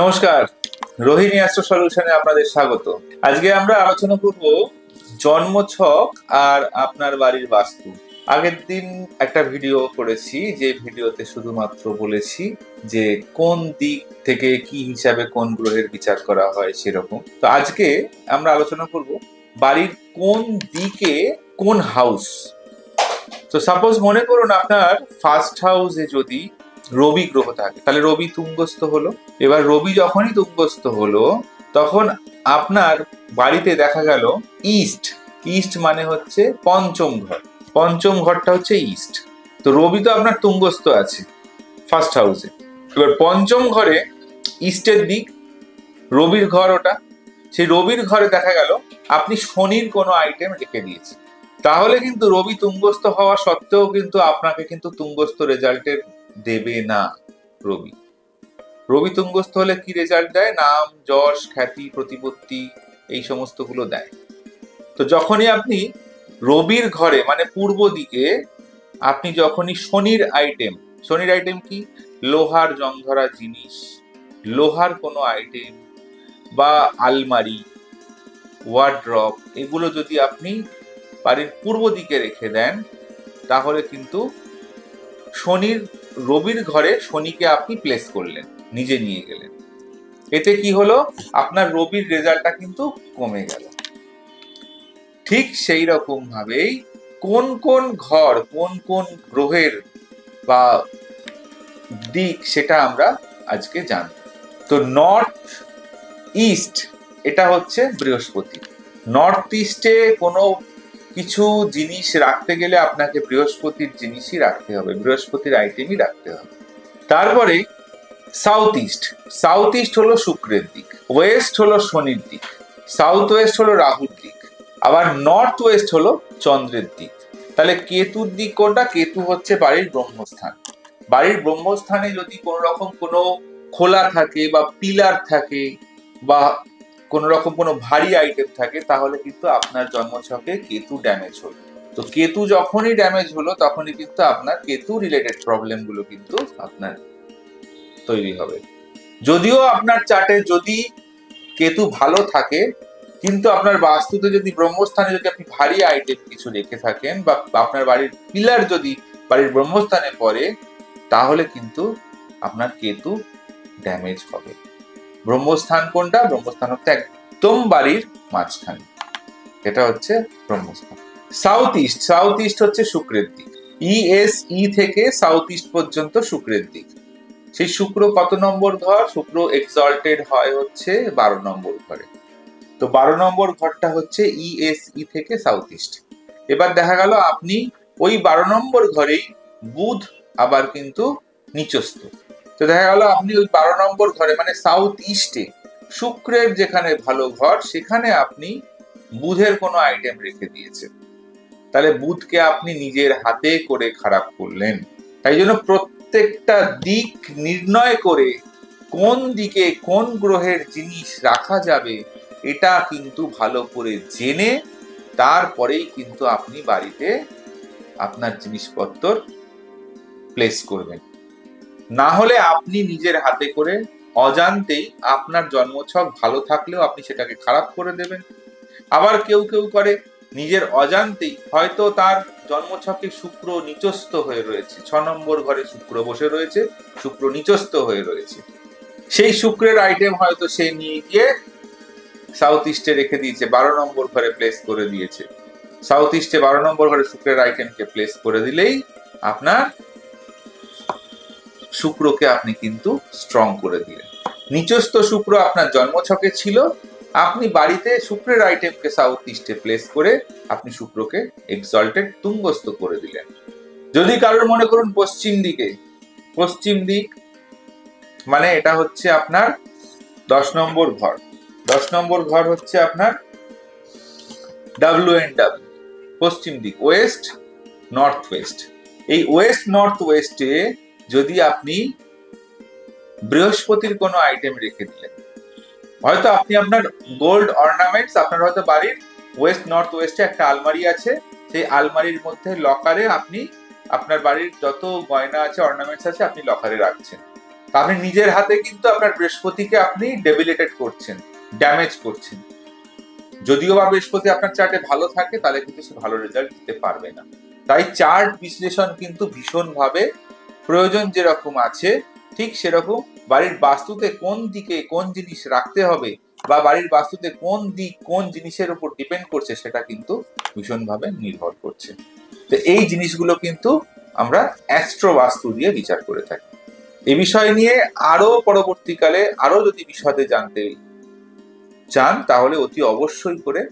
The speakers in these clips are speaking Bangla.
নমস্কার, রোহিণী অ্যাস্ট্রো সলিউশনে আপনাদের স্বাগত। আজকে আমরা আলোচনা করব জন্ম ছক আর আপনার বাড়ির বাস্তু। আগের দিন একটা ভিডিও করেছি, যে ভিডিওতে শুধুমাত্র বলেছি যে কোন দিক থেকে কি হিসাবে কোন গ্রহের বিচার করা হয় সেরকম। তো আজকে আমরা আলোচনা করব বাড়ির কোন দিকে কোন হাউস তো সাপোজ মনে করুন আপনার ফার্স্ট হাউসে যদি রবি গ্রহ থাকে। তাহলে রবি তুঙ্গস্থ হলো। এবার রবি যখনই তুঙ্গস্থ হলো, তখন আপনার বাড়িতে দেখা গেল ইস্ট। ইস্ট মানে হচ্ছে পঞ্চম ঘর। পঞ্চম ঘরটা হচ্ছে ইস্ট। তো রবি তো আপনার তুঙ্গস্থ আছে ফার্স্ট হাউসে এবার পঞ্চম ঘরে ইস্টের দিক, রবির ঘর ওটা। সেই রবির ঘরে দেখা গেল, আপনি শনির কোনো আইটেম রেখে দিয়েছেন। তাহলে কিন্তু রবি তুঙ্গস্থ হওয়া সত্ত্বেও কিন্তু আপনাকে কিন্তু তুঙ্গস্থ রেজাল্টের দেবে না রবি। রবি তুঙ্গস্থ হলে কি রেজাল্ট দেয়? নাম, যশ, খ্যাতি, প্রতিপত্তি, এই সমস্তগুলো দেয়। তো যখনই আপনি রবির ঘরে মানে পূর্ব দিকে, আপনি যখনই শনির আইটেম শনির আইটেম কি? লোহার জংধরা জিনিস, লোহার কোনো আইটেম বা আলমারি ওয়ার্ড্রপ এগুলো যদি আপনি বাড়ির পূর্ব দিকে রেখে দেন, তাহলে কিন্তু শনির, রবির ঘরে শনিকে আপনি প্লেস করলেন, নিজে নিয়ে গেলেন। এতে কি হলো? আপনার রবির রেজাল্টটা কিন্তু কমে গেল। ঠিক সেই রকম ভাবেই কোন কোন ঘর, কোন কোন গ্রহের বা দিক সেটা আমরা আজকে জানব। তো নর্থ ইস্ট এটা হচ্ছে বৃহস্পতি। নর্থ ইস্টে কোনো কিছু জিনিস রাখতে গেলে আপনাকে বৃহস্পতির জিনিসই রাখতে হবে, বৃহস্পতির আইটেমই রাখতে হবে। তারপরে সাউথ ইস্ট সাউথ ইস্ট হলো শুক্রের দিক ওয়েস্ট হলো শনির দিক সাউথ ওয়েস্ট হলো রাহুর দিক, আবার নর্থ ওয়েস্ট হলো চন্দ্রের দিক। তাহলে কেতুর দিক কোনটা? কেতু হচ্ছে বাড়ির ব্রহ্মস্থান। বাড়ির ব্রহ্মস্থানে যদি কোনো রকম কোনো খোলা থাকে বা পিলার থাকে বা কোনো রকম কোনো ভারী আইটেম থাকে, তাহলে কিন্তু আপনার জন্মছকে কেতু ড্যামেজ হলো। তো কেতু যখনই ড্যামেজ হলো, তখনই কিন্তু আপনার কেতু রিলেটেড প্রবলেমগুলো কিন্তু আপনার তৈরি হবে। যদিও আপনার চার্টে যদি কেতু ভালো থাকে, কিন্তু আপনার বাস্তুতে যদি ব্রহ্মস্থানে যদি আপনি ভারী আইটেম কিছু রেখে থাকেন বা আপনার বাড়ির পিলার যদি বাড়ির ব্রহ্মস্থানে পড়ে, তাহলে কিন্তু আপনার কেতু ড্যামেজ হবে। ব্রহ্মস্থান কোনটা? ব্রহ্মস্থান হচ্ছে একদম বাড়ির মাঝখানে। এটা হচ্ছে ব্রহ্মস্থান। সাউথ ইস্ট সাউথ ইস্ট হচ্ছে শুক্রের দিক। ই এস ই থেকে সাউথ ইস্ট পর্যন্ত শুক্রের দিক। সেই শুক্র কত নম্বর ঘর? শুক্র এক্সল্টেড হয় হচ্ছে বারো নম্বর ঘরে। তো বারো নম্বর ঘরটা হচ্ছে ই এস ই থেকে সাউথ ইস্ট এবার দেখা গেল আপনি ওই বারো নম্বর ঘরেই বুধ আবার কিন্তু নিচস্থ। তো দেখা গেল আপনি ওই বারো নম্বর ঘরে মানে সাউথ ইস্টে শুক্রের যেখানে ভালো ঘর, সেখানে আপনি বুধের কোনো আইটেম রেখে দিয়েছেন। তাহলে বুধকে আপনি নিজের হাতে করে খারাপ করলেন। তাই জন্য প্রত্যেকটা দিক নির্ণয় করে কোন দিকে কোন গ্রহের জিনিস রাখা যাবে, এটা কিন্তু ভালো করে জেনে তারপরেই কিন্তু আপনি বাড়িতে আপনার জিনিসপত্র প্লেস করবেন। না হলে আপনি নিজের হাতে করে অজান্তেই আপনার জন্মছক ভালো থাকলেও আপনি সেটাকে খারাপ করে দেবেন। আবার কেউ কেউ করে নিজের অজান্তেই হয়তো তার জন্মছকে শুক্র নিচস্থ হয়ে রয়েছে, ছ নম্বর ঘরে শুক্র বসে রয়েছে, শুক্র নিচস্থ হয়ে রয়েছে। সেই শুক্রের আইটেম হয়তো সে নিয়ে গিয়ে সাউথ ইস্টে রেখে দিয়েছে, বারো নম্বর ঘরে প্লেস করে দিয়েছে। সাউথ ইস্টে বারো নম্বর ঘরে শুক্রের আইটেমকে প্লেস করে দিলেই আপনার শুক্রকে আপনি কিন্তু স্ট্রং করে দিলেন। নিচস্থ শুক্র আপনার জন্মছকে ছিল। আপনি বাড়িতে শুক্রের আইটেমকে সাউথ ইস্টে প্লেস করে আপনি শুক্রকে এক্সল্টেড তুঙ্গস্থ করে দিলেন। যদি কারোর মনে করুন পশ্চিম দিকে, পশ্চিম দিক মানে এটা হচ্ছে আপনার দশ নম্বর ঘর। দশ নম্বর ঘর হচ্ছে আপনার ডাব্লিউ এন ডাব্লিউ পশ্চিম দিক ওয়েস্ট নর্থ ওয়েস্ট এই ওয়েস্ট নর্থ ওয়েস্টে যদি আপনি বৃহস্পতির কোনো আইটেম রেখে দিলেন। হয়তো আপনি আপনার গোল্ড অর্নামেন্টস আপনার হয়তো বাড়ির ওয়েস্ট নর্থ ওয়েস্টে একটা আলমারি আছে। সেই আলমারির মধ্যে লকারে আপনি আপনার বাড়ির যত গয়না আছে অর্নামেন্টস আছে, আপনি লকারে রাখছেন। আপনি নিজের হাতে কিন্তু আপনার বৃহস্পতিকে আপনি ডেবিলেটেড করছেন ড্যামেজ করছেন। যদিও বা বৃহস্পতি আপনার চার্টে ভালো থাকে, তাহলে কিন্তু সে ভালো রেজাল্ট দিতে পারবে না। তাই চার্ট বিশ্লেষণ কিন্তু ভীষণভাবে প্রয়োজন যেরকম আছে, ঠিক সেরকম বাড়ির বাস্তুতে কোন দিকে কোন জিনিস রাখতে হবে বা বাড়ির বাস্তুতে কোন দিক কোন জিনিসের উপর ডিপেন্ড করছে সেটা কিন্তু ভীষণভাবে নির্ভর করছে। তো এই জিনিসগুলো কিন্তু আমরা অ্যাস্ট্রো বাস্তু দিয়ে বিচার করে থাকি। এ বিষয় নিয়ে আরও পরবর্তীকালে আরও যদি বিশদে জানতে চান, তাহলে অতি অবশ্যই করে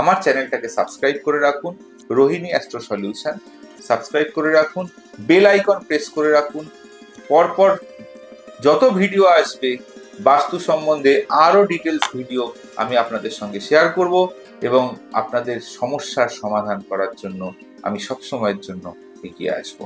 আমার চ্যানেলটাকে সাবস্ক্রাইব করে রাখুন। রোহিণী অ্যাস্ট্রো সলিউশন সাবস্ক্রাইব করে রাখুন বেল আইকন প্রেস করে রাখুন। পরপর যত ভিডিও আসবে, বাস্তু সম্বন্ধে আরও ডিটেলস ভিডিও আমি আপনাদের সঙ্গে শেয়ার করব এবং আপনাদের সমস্যার সমাধান করার জন্য আমি সবসময়ের জন্য এগিয়ে আসব।